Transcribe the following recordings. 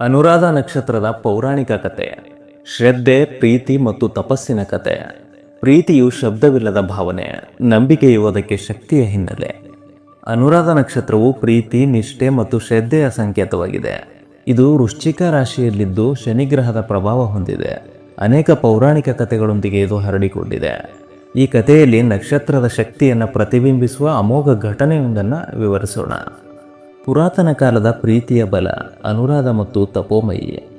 ಅನುರಾಧ ನಕ್ಷತ್ರದ ಪೌರಾಣಿಕ ಕತೆ, ಶ್ರದ್ಧೆ, ಪ್ರೀತಿ ಮತ್ತು ತಪಸ್ಸಿನ ಕತೆ. ಪ್ರೀತಿಯು ಶಬ್ದವಿಲ್ಲದ ಭಾವನೆ, ನಂಬಿಕೆಯು ಅದಕ್ಕೆ ಶಕ್ತಿಯ ಹಿನ್ನೆಲೆ. ಅನುರಾಧ ನಕ್ಷತ್ರವು ಪ್ರೀತಿ, ನಿಷ್ಠೆ ಮತ್ತು ಶ್ರದ್ಧೆಯ ಸಂಕೇತವಾಗಿದೆ. ಇದು ವೃಶ್ಚಿಕ ರಾಶಿಯಲ್ಲಿದ್ದು ಶನಿಗ್ರಹದ ಪ್ರಭಾವ ಹೊಂದಿದೆ. ಅನೇಕ ಪೌರಾಣಿಕ ಕಥೆಗಳೊಂದಿಗೆ ಇದು ಹರಡಿಕೊಂಡಿದೆ. ಈ ಕಥೆಯಲ್ಲಿ ನಕ್ಷತ್ರದ ಶಕ್ತಿಯನ್ನು ಪ್ರತಿಬಿಂಬಿಸುವ ಅಮೋಘ ಘಟನೆಯೊಂದನ್ನು ವಿವರಿಸೋಣ. ಪುರಾತನ ಕಾಲದ ಪ್ರೀತಿಯ ಬಲ, ಅನುರಾಧ ಮತ್ತು ತಪೋಮಯಿ.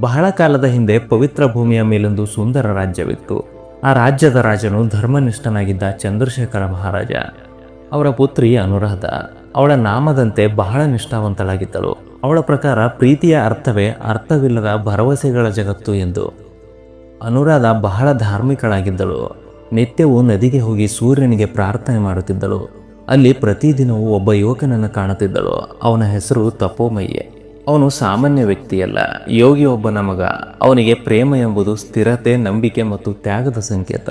ಬಹಳ ಕಾಲದ ಹಿಂದೆ ಪವಿತ್ರ ಭೂಮಿಯ ಮೇಲೊಂದು ಸುಂದರ ರಾಜ್ಯವಿತ್ತು. ಆ ರಾಜ್ಯದ ರಾಜನು ಧರ್ಮನಿಷ್ಠನಾಗಿದ್ದ ಚಂದ್ರಶೇಖರ ಮಹಾರಾಜ. ಅವರ ಪುತ್ರಿ ಅನುರಾಧ. ಅವಳ ನಾಮದಂತೆ ಬಹಳ ನಿಷ್ಠಾವಂತಳಾಗಿದ್ದಳು. ಅವಳ ಪ್ರಕಾರ ಪ್ರೀತಿಯ ಅರ್ಥವೇ ಅರ್ಥವಿಲ್ಲದ ಭರವಸೆಗಳ ಜಗತ್ತು ಎಂದು. ಅನುರಾಧ ಬಹಳ ಧಾರ್ಮಿಕಳಾಗಿದ್ದಳು. ನಿತ್ಯವೂ ನದಿಗೆ ಹೋಗಿ ಸೂರ್ಯನಿಗೆ ಪ್ರಾರ್ಥನೆ ಮಾಡುತ್ತಿದ್ದಳು. ಅಲ್ಲಿ ಪ್ರತಿದಿನವೂ ಒಬ್ಬ ಯುವಕನನ್ನು ಕಾಣುತ್ತಿದ್ದಳು. ಅವನ ಹೆಸರು ತಪೋಮಯ್ಯೆ. ಅವನು ಸಾಮಾನ್ಯ ವ್ಯಕ್ತಿಯಲ್ಲ ಯೋಗಿಯೊಬ್ಬ ಮಗ. ಅವನಿಗೆ ಪ್ರೇಮ ಎಂಬುದು ಸ್ಥಿರತೆ, ನಂಬಿಕೆ ಮತ್ತು ತ್ಯಾಗದ ಸಂಕೇತ.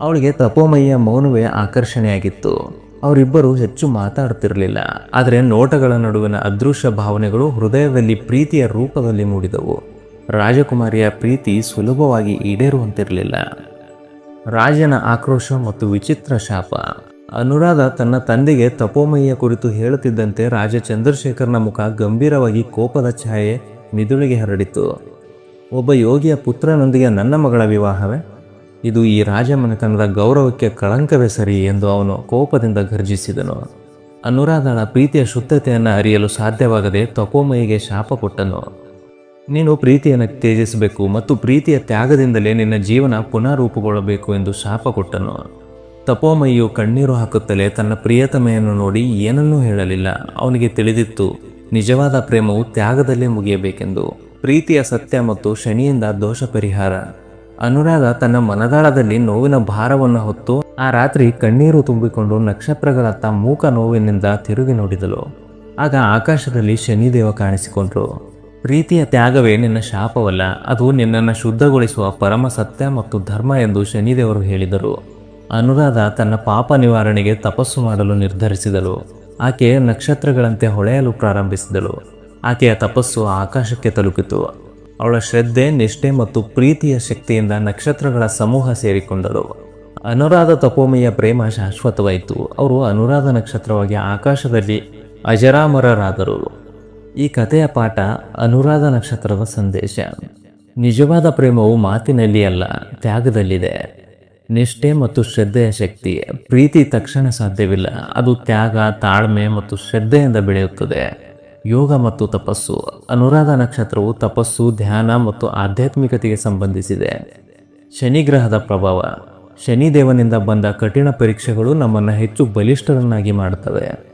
ಅವಳಿಗೆ ತಪೋಮಯ್ಯ ಮೌನವೇ ಆಕರ್ಷಣೆಯಾಗಿತ್ತು. ಅವರಿಬ್ಬರು ಹೆಚ್ಚು ಮಾತಾಡ್ತಿರಲಿಲ್ಲ ಆದರೆ ನೋಟಗಳ ನಡುವಿನ ಅದೃಶ್ಯ ಭಾವನೆಗಳು ಹೃದಯದಲ್ಲಿ ಪ್ರೀತಿಯ ರೂಪದಲ್ಲಿ ಮೂಡಿದವು. ರಾಜಕುಮಾರಿಯ ಪ್ರೀತಿ ಸುಲಭವಾಗಿ ಈಡೇರುವಂತಿರಲಿಲ್ಲ. ರಾಜನ ಆಕ್ರೋಶ ಮತ್ತು ವಿಚಿತ್ರ ಶಾಪ. ಅನುರಾಧ ತನ್ನ ತಂದೆಗೆ ತಪೋಮಯ್ಯ ಕುರಿತು ಹೇಳುತ್ತಿದ್ದಂತೆ ರಾಜ ಚಂದ್ರಶೇಖರನ ಮುಖ ಗಂಭೀರವಾಗಿ ಕೋಪದ ಛಾಯೆ ಮಿದುಳಿಗೆ ಹರಡಿತು. ಒಬ್ಬ ಯೋಗಿಯ ಪುತ್ರನೊಂದಿಗೆ ನನ್ನ ಮಗಳ ವಿವಾಹವೇ? ಇದು ಈ ರಾಜಮನೆತನದ ಗೌರವಕ್ಕೆ ಕಳಂಕವೇ ಸರಿ ಎಂದು ಅವನು ಕೋಪದಿಂದ ಗರ್ಜಿಸಿದನು ಅನುರಾಧಳ ಪ್ರೀತಿಯ ಶುದ್ಧತೆಯನ್ನು ಅರಿಯಲು ಸಾಧ್ಯವಾಗದೆ ತಪೋಮಯಿಗೆ ಶಾಪ ಕೊಟ್ಟನು. ನೀನು ಪ್ರೀತಿಯನ್ನು ತ್ಯಜಿಸಬೇಕು ಮತ್ತು ಪ್ರೀತಿಯ ತ್ಯಾಗದಿಂದಲೇ ನಿನ್ನ ಜೀವನ ಪುನಃ ರೂಪುಗೊಳ್ಳಬೇಕು ಎಂದು ಶಾಪ ಕೊಟ್ಟನು. ತಪೋಮಯಿಯು ಕಣ್ಣೀರು ಹಾಕುತ್ತಲೇ ತನ್ನ ಪ್ರಿಯತಮೆಯನ್ನು ನೋಡಿ ಏನನ್ನೂ ಹೇಳಲಿಲ್ಲ. ಅವನಿಗೆ ತಿಳಿದಿತ್ತು, ನಿಜವಾದ ಪ್ರೇಮವು ತ್ಯಾಗದಲ್ಲೇ ಮುಗಿಯಬೇಕೆಂದು. ಪ್ರೀತಿಯ ಸತ್ಯ ಮತ್ತು ಶನಿಯಿಂದ ದೋಷ ಪರಿಹಾರ. ಅನುರಾಧ ತನ್ನ ಮನದಾಳದಲ್ಲಿ ನೋವಿನ ಭಾರವನ್ನು ಹೊತ್ತು ಆ ರಾತ್ರಿ ಕಣ್ಣೀರು ತುಂಬಿಕೊಂಡು ನಕ್ಷತ್ರಗಳತ್ತ ಮೂಕ ನೋವಿನಿಂದ ತಿರುಗಿ ನೋಡಿದಳು. ಆಗ ಆಕಾಶದಲ್ಲಿ ಶನಿದೇವ ಕಾಣಿಸಿಕೊಂಡ್ರು. ಪ್ರೀತಿಯ ತ್ಯಾಗವೇ ನಿನ್ನ ಶಾಪವಲ್ಲ, ಅದು ನಿನ್ನನ್ನು ಶುದ್ಧಗೊಳಿಸುವ ಪರಮ ಸತ್ಯ ಮತ್ತು ಧರ್ಮ ಎಂದು ಶನಿದೇವರು ಹೇಳಿದರು. ಅನುರಾಧ ತನ್ನ ಪಾಪ ನಿವಾರಣೆಗೆ ತಪಸ್ಸು ಮಾಡಲು ನಿರ್ಧರಿಸಿದಳು. ಆಕೆ ನಕ್ಷತ್ರಗಳಂತೆ ಹೊಳೆಯಲು ಪ್ರಾರಂಭಿಸಿದಳು. ಆಕೆಯ ತಪಸ್ಸು ಆಕಾಶಕ್ಕೆ ತಲುಪಿತು. ಅವಳ ಶ್ರದ್ಧೆ, ನಿಷ್ಠೆ ಮತ್ತು ಪ್ರೀತಿಯ ಶಕ್ತಿಯಿಂದ ನಕ್ಷತ್ರಗಳ ಸಮೂಹ ಸೇರಿಕೊಂಡಳು. ಅನುರಾಧ ತಪೋಮಯ ಪ್ರೇಮ ಶಾಶ್ವತವಾಯಿತು. ಅವರು ಅನುರಾಧ ನಕ್ಷತ್ರವಾಗಿ ಆಕಾಶದಲ್ಲಿ ಅಜರಾಮರರಾದರು. ಈ ಕಥೆಯ ಪಾಠ ಅನುರಾಧ ನಕ್ಷತ್ರದ ಸಂದೇಶ. ನಿಜವಾದ ಪ್ರೇಮವು ಮಾತಿನಲ್ಲಿ ಅಲ್ಲ, ತ್ಯಾಗದಲ್ಲಿದೆ. ನಿಷ್ಠೆ ಮತ್ತು ಶ್ರದ್ಧೆಯ ಶಕ್ತಿ. ಪ್ರೀತಿ ತಕ್ಷಣ ಸಾಧ್ಯವಿಲ್ಲ. ಅದು ತ್ಯಾಗ, ತಾಳ್ಮೆ ಮತ್ತು ಶ್ರದ್ಧೆಯಿಂದ ಬೆಳೆಯುತ್ತದೆ. ಯೋಗ ಮತ್ತು ತಪಸ್ಸು. ಅನುರಾಧ ನಕ್ಷತ್ರವು ತಪಸ್ಸು, ಧ್ಯಾನ ಮತ್ತು ಆಧ್ಯಾತ್ಮಿಕತೆಗೆ ಸಂಬಂಧಿಸಿದೆ. ಶನಿ ಗ್ರಹದ ಪ್ರಭಾವ. ಶನಿದೇವನಿಂದ ಬಂದ ಕಠಿಣ ಪರೀಕ್ಷೆಗಳು ನಮ್ಮನ್ನು ಹೆಚ್ಚು ಬಲಿಷ್ಠರನ್ನಾಗಿ ಮಾಡುತ್ತವೆ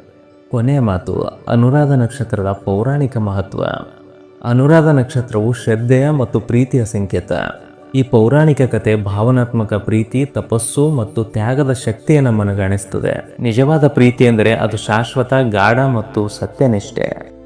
ಕೊನೆಯ ಮಾತು. ಅನುರಾಧ ನಕ್ಷತ್ರದ ಪೌರಾಣಿಕ ಮಹತ್ವ. ಅನುರಾಧ ನಕ್ಷತ್ರವು ಶ್ರದ್ಧೆಯ ಮತ್ತು ಪ್ರೀತಿಯ ಸಂಕೇತ. ಈ ಪೌರಾಣಿಕ ಕತೆ ಭಾವನಾತ್ಮಕ ಪ್ರೀತಿ, ತಪಸ್ಸು ಮತ್ತು ತ್ಯಾಗದ ಶಕ್ತಿಯನ್ನು ಮನಗಾಣಿಸುತ್ತದೆ ನಿಜವಾದ ಪ್ರೀತಿ ಎಂದರೆ ಅದು ಶಾಶ್ವತ, ಗಾಢ ಮತ್ತು ಸತ್ಯನಿಷ್ಠೆ.